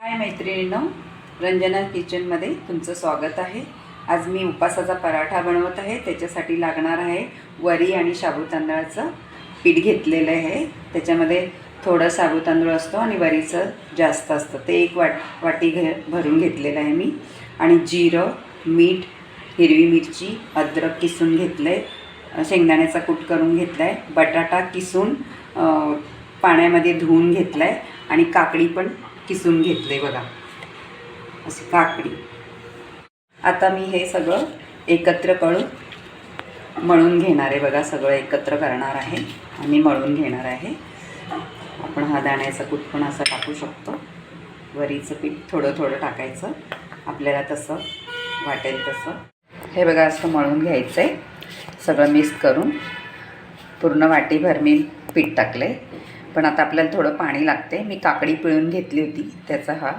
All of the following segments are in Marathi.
हाय मैत्रिणींनो रंजना किचनमध्ये तुमचं स्वागत आहे. आज मी उपासाचा पराठा बनवत आहे त्याच्यासाठी लागणार आहे वरी आणि शाबू तांदळाचं पीठ घेतलेलं आहे. त्याच्यामध्ये थोडं साबू तांदूळ असतो आणि वरीचं जास्त असतं. ते एक वाट वाटी घे भरून घेतलेलं आहे मी. आणि जिरं मीठ हिरवी मिरची अद्रक किसून घेतलं आहे शेंगदाण्याचा कूट करून घेतला आहे बटाटा किसून पाण्यामध्ये धुवून घेतला आहे आणि काकडी पण किसून घेतले बघा. अशी काकडी. आता मी हे सगळं एकत्र करून मळून घेणार आहे बघा सगळं एकत्र करणार आहे. आणि मळून घेणार आहे. आपण हा दाण्याचा कूट पण असा टाकू शकतो. वरीचं पीठ थोडं थोडं टाकायचं. आपल्याला तसं वाटेल तसं. हे बघा असं मळून घ्यायचं आहे सगळं मिक्स करून पूर्ण वाटीभर मी पीठ टाकलं आहे पण आता आपल्याला थोडं पाणी लागते मी काकडी पिळून घेतली होती त्याचा हा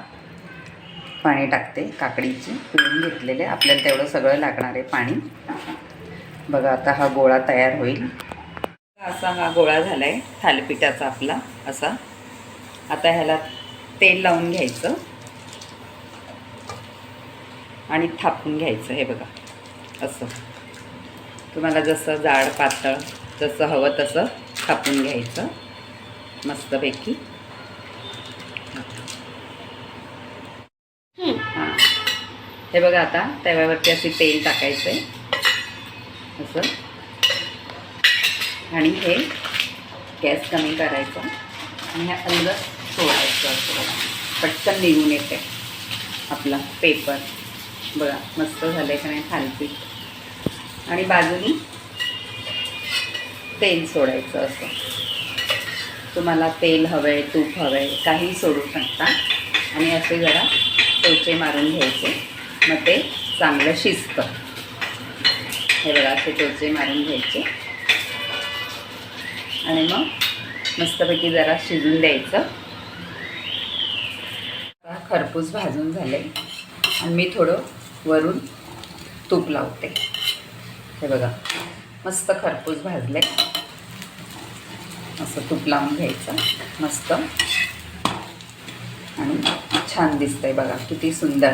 पाणी टाकते. काकडीची पिळून घेतलेले. आपल्याला तेवढं सगळं लागणार आहे पाणी. बघा आता हा गोळा तयार होईल. असा हा गोळा झाला आहे थालीपीठाचा आपला असा. आता ह्याला तेल लावून घ्यायचं. आणि थापून घ्यायचं हे बघा. असं. तुम्हाला जसं जाड पातळ जसं हवं तसं थापून घ्यायचं. मस्तपैकी. हां. हे बघा आता तव्यावरती असे तेल टाकायचं आहे असं. आणि हे गॅस कमी करायचा आणि हे अलगद सोडायचं असं बघा. पटकन निघून येते आपला पेपर. बघा मस्त झालं आहे का नाही थालपीठ. आणि बाजूनी तेल सोडायचं असं. तुम्हाला तेल हवं आहे तूप हवं आहे काही सोडू शकता. आणि असे जरा टोचे मारून घ्यायचे. मग ते चांगलं शिजतं. हे बघा असे टोचे मारून घ्यायचे. आणि मग मस्तपैकी जरा शिजून द्यायचं. खरपूस भाजून झाले आणि मी थोडं वरून तूप लावते. हे बघा मस्त खरपूस भाजले असं तूप लावून घ्यायचं मस्त. आणि छान दिसतंय बघा किती सुंदर.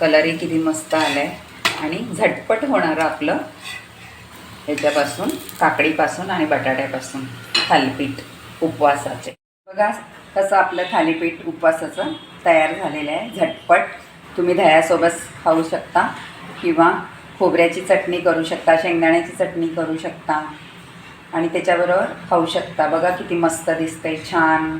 कलरही किती मस्त आला आहे आणि झटपट होणारं आपलं ह्याच्यापासून काकडीपासून आणि बटाट्यापासून थालीपीठ उपवासाचे. बघा कसं आपलं थालीपीठ उपवासाचं तयार झालेलं आहे झटपट. तुम्ही दह्यासोबत खाऊ शकता किंवा खोबऱ्याची चटणी करू शकता शेंगदाण्याची चटणी करू शकता. आणि त्याच्याबरोबर खाऊ शकता. बघा किती मस्त दिसतंय छान.